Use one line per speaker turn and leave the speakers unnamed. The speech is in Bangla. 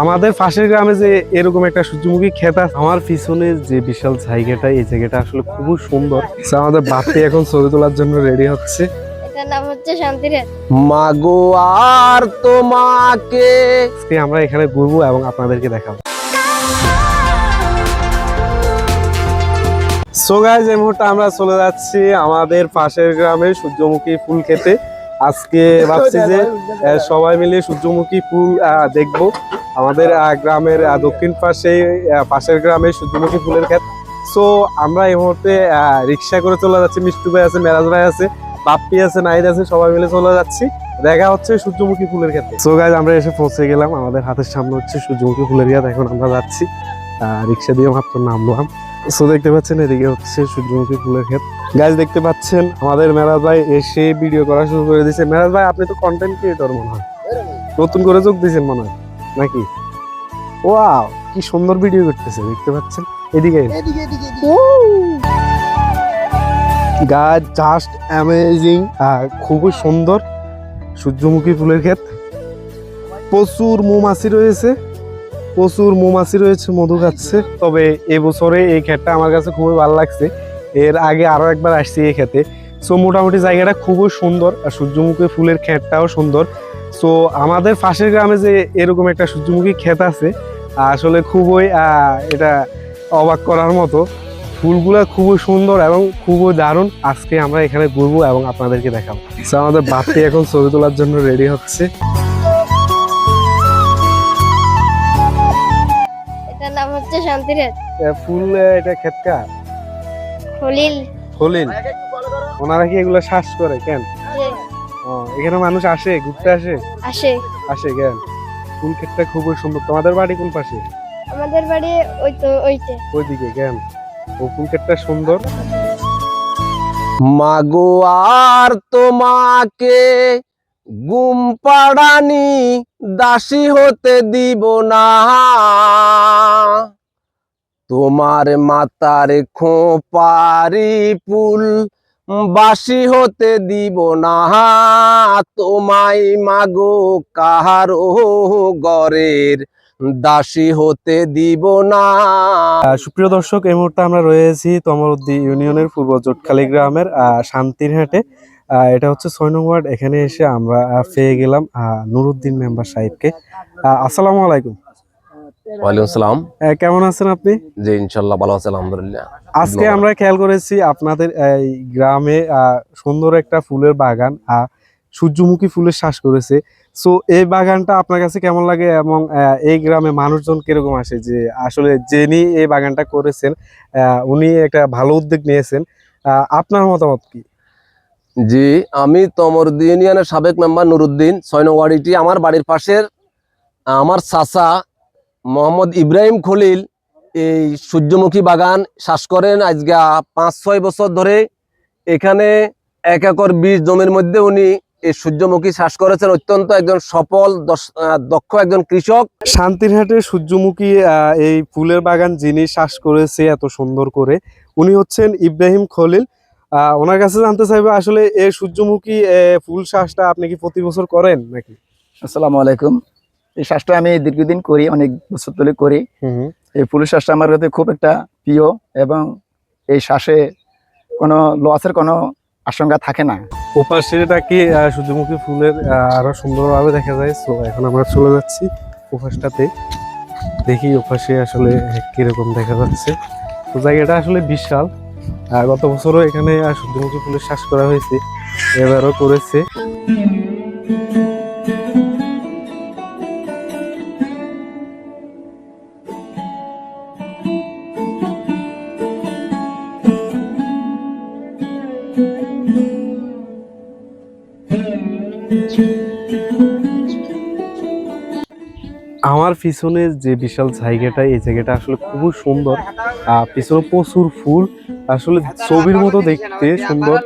আমাদের পাশের গ্রামে যে এরকম একটা সূর্যমুখী ক্ষেত আছে আমার পিছনে যে বিশাল জায়গাটা এই জায়গাটা আসলে খুবই সুন্দর। আমাদের বাপি এখন ছবি তোলার জন্য রেডি হচ্ছে।
মাগো আর তোমাকে।
আমরা এখানে ঘুরবো এবং আপনাদেরকে দেখাবো। সো গাইজ এই মুহূর্তে আমরা চলে যাচ্ছি আমাদের পাশের গ্রামে সূর্যমুখী ফুল খেতে। আজকে ভাবছি যে সবাই মিলে সূর্যমুখী ফুল আহ, দেখব। আমাদের গ্রামের দক্ষিণ পাশে পাশের গ্রামে সূর্যমুখী ফুলের ক্ষেত। সো আমরা এই মুহূর্তে রিক্সা করে চলে যাচ্ছি। মিষ্টু ভাই আছে, মেরাজ ভাই আছে, বাপ্পি আছে নাইদ আছে, সবাই মিলে চলে যাচ্ছি। দেখা হচ্ছে সূর্যমুখী ফুলের ক্ষেত্রে সো গাইজ আমরা এসে পৌঁছে গেলাম। আমাদের হাতের সামনে হচ্ছে সূর্যমুখী ফুলের ক্ষেত এখন আমরা যাচ্ছি রিক্সা দিয়ে মাত্র নামলাম। সো দেখতে পাচ্ছেন, এদিকে হচ্ছে সূর্যমুখী ফুলের ক্ষেত। গাছ দেখতে পাচ্ছেন, আমাদের মেরাজ ভাই এসে ভিডিও করা শুরু করে দিয়েছে মেরাজ ভাই, আপনি তো কন্টেন্ট ক্রিয়েটর মনে হয়। নতুন করে যোগ দিয়েছেন মনে হয়। নাকি? ওয়াও কি সুন্দর ভিডিও করতেছে দেখতে পাচ্ছেন? এদিকে গাছ জাস্ট অ্যামেজিং খুবই সুন্দর সূর্যমুখী ফুলের ক্ষেত। প্রচুর মৌমাছি রয়েছে। প্রচুর মৌমাছি রয়েছে মধু খাচ্ছে। তবে এবছরে এই ক্ষেতটা আমার কাছে খুবই ভালো লাগছে। এর আগে আরও একবার আসছি এই ক্ষেতে। সো মোটামুটি জায়গাটা খুবই সুন্দর আর সূর্যমুখী ফুলের ক্ষেতটাও সুন্দর। সো আমাদের পাশের গ্রামে যে এরকম একটা সূর্যমুখী ক্ষেত আছে আসলে খুবই এটা অবাক করার মতো। ফুলগুলা খুবই সুন্দর এবং খুবই দারুণ। আজকে আমরা এখানে ঘুরবো এবং আপনাদেরকে দেখাবো। সো আমাদের বাপ্পি এখন ছবি তোলার জন্য রেডি হচ্ছে।
এটার নাম হচ্ছে শান্তিরেত
ফুল এটা ক্ষেতকা
খলিল।
হলিন ওনারা কি এগুলো শ্বাস করে কেন? ও, এখানে মানুষ আসে ঘুরতে আসে?
আসে।
আসে কেন? ফুল ক্ষেতটা খুবই সুন্দর। তোমাদের বাড়ি কোন পাশে?
আমাদের বাড়ি ওই তো ওইতে।
ওইদিকে কেন? ও ফুল ক্ষেতটা সুন্দর?
মাগো আর তোমাকে গুম পাড়ানি দাসী হতে দিব না। তোমার মাতার খোপারি পুল বাসি হতে দিব না। তোমায় মাগো কাহারো গরের দাসী হতে দিব না।
সুপ্রিয় দর্শক এই মুহূর্তে আমরা রয়েছি তমরুদ্দি ইউনিয়নের পূর্ব জটখালি গ্রামের আহ, শান্তিরহাটে। আহ, এটা হচ্ছে ছয় নং ওয়ার্ড। এখানে এসে আমরা পেয়ে গেলাম নুরুদ্দিন মেম্বার সাহেবকে। আসসালামু আলাইকুম।
ওয়ালাইকুম সালাম।
আহ, কেমন আছেন আপনি?
জি ইনশাল্লাহ ভালো আছে আলহামদুলিল্লাহ।
আজকে আমরা খেয়াল করেছি আপনাদের এই গ্রামে আহ, সুন্দর একটা ফুলের বাগান আহ, সূর্যমুখী ফুলের শ্বাস করেছে। সো এই বাগানটা আপনার কাছে কেমন লাগে এবং এই গ্রামে মানুষজন কীরকম আসে? যে আসলে যিনি এই বাগানটা করেছেন আহ, উনি একটা ভালো উদ্যোগ নিয়েছেন। আহ, আপনার মতামত কি?
জি আমি তমরদি ইউনিয়নের সাবেক মেম্বার নুরুদ্দিন ছয় নং ওয়ার্ড এটি আমার বাড়ির পাশের আমার চাচা মোহাম্মদ ইব্রাহিম খলিল এই সূর্যমুখী বাগান শ্বাস করেন আজকে পাঁচ ছয় বছর ধরে। এখানে এক একর বীজ জমির মধ্যে উনি এই সূর্যমুখী শ্বাস করেছেন। অত্যন্ত একজন সফল দক্ষ একজন কৃষক।
শান্তিরহাটে সূর্যমুখী আহ, এই ফুলের বাগান যিনি শ্বাস করেছে এত সুন্দর করে উনি হচ্ছেন ইব্রাহিম খলিল। আহ, ওনার কাছে জানতে চাইবে আসলে এই সূর্যমুখী ফুল শ্বাসটা আপনি কি প্রতি বছর করেন নাকি?
আসসালামু আলাইকুম। এই শ্বাসটা আমি দীর্ঘদিন করি অনেক বছর ধরে করি। এই ফুলের শ্বাসটা আমার কাছে খুব একটা প্রিয় এবং এই শ্বাসে কোনো লসের কোনো আশঙ্কা থাকে না।
এটা কি সূর্যমুখী ফুলের আরও সুন্দরভাবে দেখা যায়। তো এখন আমরা চলে যাচ্ছি ওপাশটাতে। দেখি ওপাশে আসলে কীরকম দেখা যাচ্ছে। তো জায়গাটা আসলে বিশাল। গত বছরও এখানে সূর্যমুখী ফুলের শ্বাস করা হয়েছে। এবারও করেছে। আমার পিছনে যে বিশাল জায়গাটা, এই জায়গাটা আসলে খুবই সুন্দর। আর পিছনে প্রচুর ফুল। আসলে ছবির মতো দেখতে সুন্দর।